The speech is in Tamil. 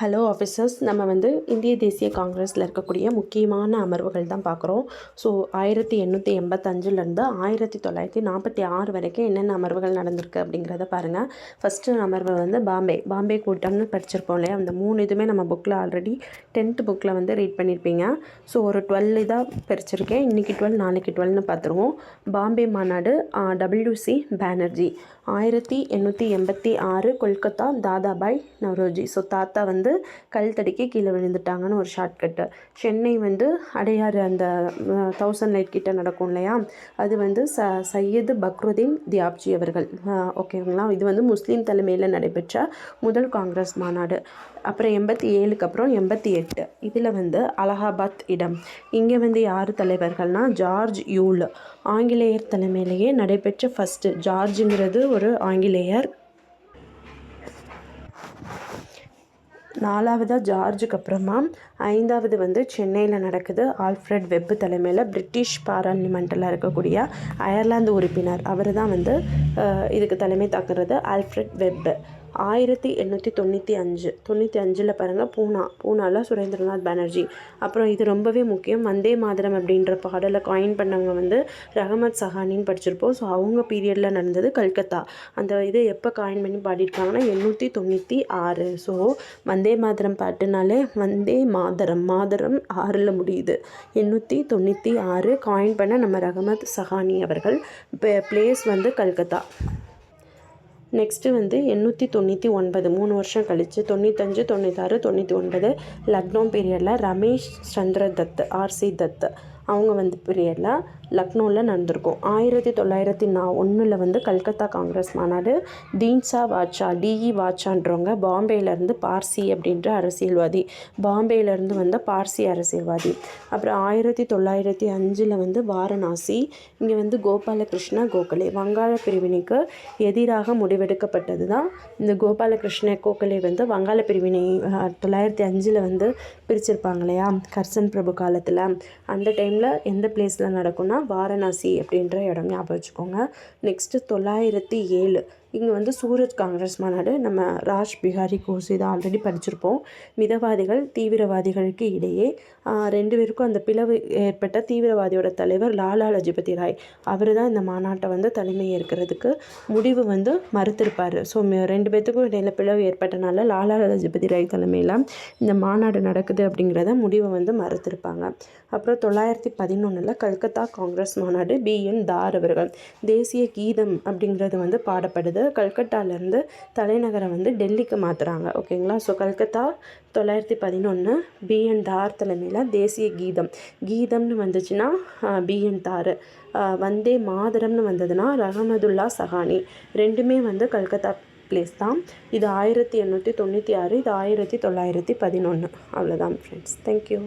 ஹலோ ஆஃபீஸர்ஸ் நம்ம வந்து இந்திய தேசிய காங்கிரஸில் இருக்கக்கூடிய முக்கியமான அமர்வுகள் தான் பார்க்குறோம். ஸோ ஆயிரத்தி எண்ணூற்றி எண்பத்தஞ்சிலேருந்து ஆயிரத்தி தொள்ளாயிரத்தி நாற்பத்தி ஆறு வரைக்கும் என்னென்ன அமர்வுகள் நடந்திருக்கு அப்படிங்கிறத பாருங்கள் ஃபஸ்ட்டு அமர்வு வந்து பாம்பே. பாம்பே கூட்டம்னு படிச்சிருப்போம் இல்லையா? அந்த மூணு இதுவுமே நம்ம புக்கில் ஆல்ரெடி டென்த்து புக்கில் வந்து ரீட் பண்ணியிருப்பீங்க. ஸோ ஒரு டுவெல் இதாக பிரிச்சிருக்கேன். இன்றைக்கி டுவெல் நாளைக்கு டுவெல்னு பார்த்துருவோம். பாம்பே மாநாடு டபிள்யூசி பேனர்ஜி ஆயிரத்தி எண்ணூற்றி எண்பத்தி ஆறு கொல்கத்தா தாதாபாய் நவ்ரோஜி. ஸோ தாத்தா வந்து கல் தடிக்கி கீழே விழுந்துட்டாங்கன்னு ஒரு ஷார்ட்கட்டு சென்னை வந்து அடையாறு அந்த தௌசண்ட் லைட் கிட்ட நடக்கும் இல்லையா? அது வந்து ச சையது பக்ருதீன் தியாப்ஜி அவர்கள். ஓகேங்களா இது வந்து முஸ்லீம் தலைமையில் நடைபெற்ற முதல் காங்கிரஸ் மாநாடு. அப்புறம் எண்பத்தி ஏழுக்கு அப்புறம் எண்பத்தி எட்டு. இதில் வந்து அலகாபாத் இடம். இங்கே வந்து யார் தலைவர்கள்னால் ஜார்ஜ் யூல். ஆங்கிலேயர் தலைமையிலேயே நடைபெற்ற ஃபஸ்ட்டு ஜார்ஜுங்கிறது ஒரு ஆங்கிலேயர் நாலாவதாக ஜார்ஜுக்கு அப்புறமா ஐந்தாவது வந்து சென்னையில் நடக்குது ஆல்ஃப்ரெட் வெப்பு தலைமையில் பிரிட்டிஷ் பாராளுமன்றத்தில் இருக்கக்கூடிய அயர்லாந்து உறுப்பினர். அவர் தான் வந்து இதுக்கு தலைமை தாக்குறது ஆல்ஃப்ரெட் வெப்பு. ஆயிரத்தி எண்ணூற்றி தொண்ணூற்றி அஞ்சு. தொண்ணூற்றி அஞ்சில் பாருங்கள் பூனா பூனாவில் சுரேந்திரநாத் பானர்ஜி. அப்புறம் இது ரொம்பவே முக்கியம். வந்தே மாதரம் அப்படின்ற பாடலை காயின் பண்ணவங்க வந்து ரஹமத் சஹானின்னு படிச்சிருப்போம். ஸோ அவங்க பீரியடில் நடந்தது கல்கத்தா. அந்த இது எப்போ காயின் பண்ணி பாடியிருக்காங்கன்னா எண்ணூற்றி தொண்ணூற்றி ஆறு. ஸோ வந்தே மாதரம் பாட்டுனாலே வந்தே மாதரம் மாதரம் ஆறில் முடியுது. எண்ணூற்றி தொண்ணூற்றி ஆறு காயின் பண்ண நம்ம ரஹமத் சஹானி அவர்கள் பிளேஸ் வந்து கல்கத்தா. நெக்ஸ்ட்டு வந்து எண்ணூற்றி தொண்ணூற்றி ஒன்பது மூணு வருஷம் கழித்து தொண்ணூத்தஞ்சு தொண்ணூத்தாறு தொண்ணூற்றி ஒன்பது லக்னோ பீரியடில் ரமேஷ் சந்திர தத் ஆர்சி தத். அவங்க வந்து பீரியடில் லக்னோவில் நடந்திருக்கும். ஆயிரத்தி தொள்ளாயிரத்தி நா ஒன்றில் வந்து கல்கத்தா காங்கிரஸ் மாநாடு தீன்சா வாட்சா டிஇ வாட்சான்றவங்க பாம்பேலேருந்து பார்சி அப்படின்ற அரசியல்வாதி பாம்பேலேருந்து வந்த பார்சி அரசியல்வாதி. அப்புறம் ஆயிரத்தி தொள்ளாயிரத்தி அஞ்சில் வந்து வாரணாசி இங்கே வந்து கோபாலகிருஷ்ண கோகலே. வங்காள பிரிவினைக்கு எதிராக முடிவெடுக்கப்பட்டது தான் இந்த கோபாலகிருஷ்ண கோகலே வந்து வங்காள பிரிவினை தொள்ளாயிரத்தி அஞ்சில் வந்து பிரிச்சிருப்பாங்க இல்லையா? கர்சன் பிரபு காலத்தில். அந்த டைம் டைமில் எந்த பிளேஸில் நடக்கும்னா வாரணாசி அப்படின்ற இடம் ஞாபகம் வச்சுக்கோங்க. நெக்ஸ்ட்டு தொள்ளாயிரத்தி ஏழு. இங்கே வந்து சூரஜ் காங்கிரஸ் மாநாடு நம்ம ராஜ் பிஹாரி கோஸ் இதை ஆல்ரெடி படிச்சிருப்போம். மிதவாதிகள் தீவிரவாதிகளுக்கு இடையே ரெண்டு பேருக்கும் அந்த பிளவு ஏற்பட்ட தீவிரவாதியோட தலைவர் லாலா லஜபதி ராய் அவர் தான் இந்த மாநாட்டை வந்து தலைமை ஏற்கிறதுக்கு முடிவு வந்து மறுத்திருப்பார். ஸோ ரெண்டு பேர்த்துக்கும் இடையில பிளவு ஏற்பட்டனால லாலா லஜபதி ராய் தலைமையில் இந்த மாநாடு நடக்குது அப்படிங்கிறத முடிவை வந்து மறுத்திருப்பாங்க. அப்புறம் தொள்ளாயிரத்தி பதினொன்றில் கல்கத்தா காங்கிரஸ் மாநாடு பிஎன் தார் அவர்கள் தேசிய கீதம் அப்படிங்கிறது வந்து பாடப்படுது. வந்து கல்கட்டாலேருந்து தலைநகரை வந்து டெல்லிக்கு மாற்றுறாங்க ஓகேங்களா? ஸோ கல்கத்தா தொள்ளாயிரத்தி பதினொன்று பிஎன் தார் தலைமையில் தேசிய கீதம். கீதம்னு வந்துச்சுன்னா பிஎன் தார். வந்தே மாதரம்னு வந்ததுன்னா ரஹமதுல்லா சஹானி. ரெண்டுமே வந்து கல்கத்தா பிளேஸ் தான். இது ஆயிரத்தி எண்ணூற்றி தொண்ணூற்றி ஆறு இது ஆயிரத்தி தொள்ளாயிரத்தி பதினொன்று அவ்வளோதான் ஃப்ரெண்ட்ஸ் தேங்க்யூ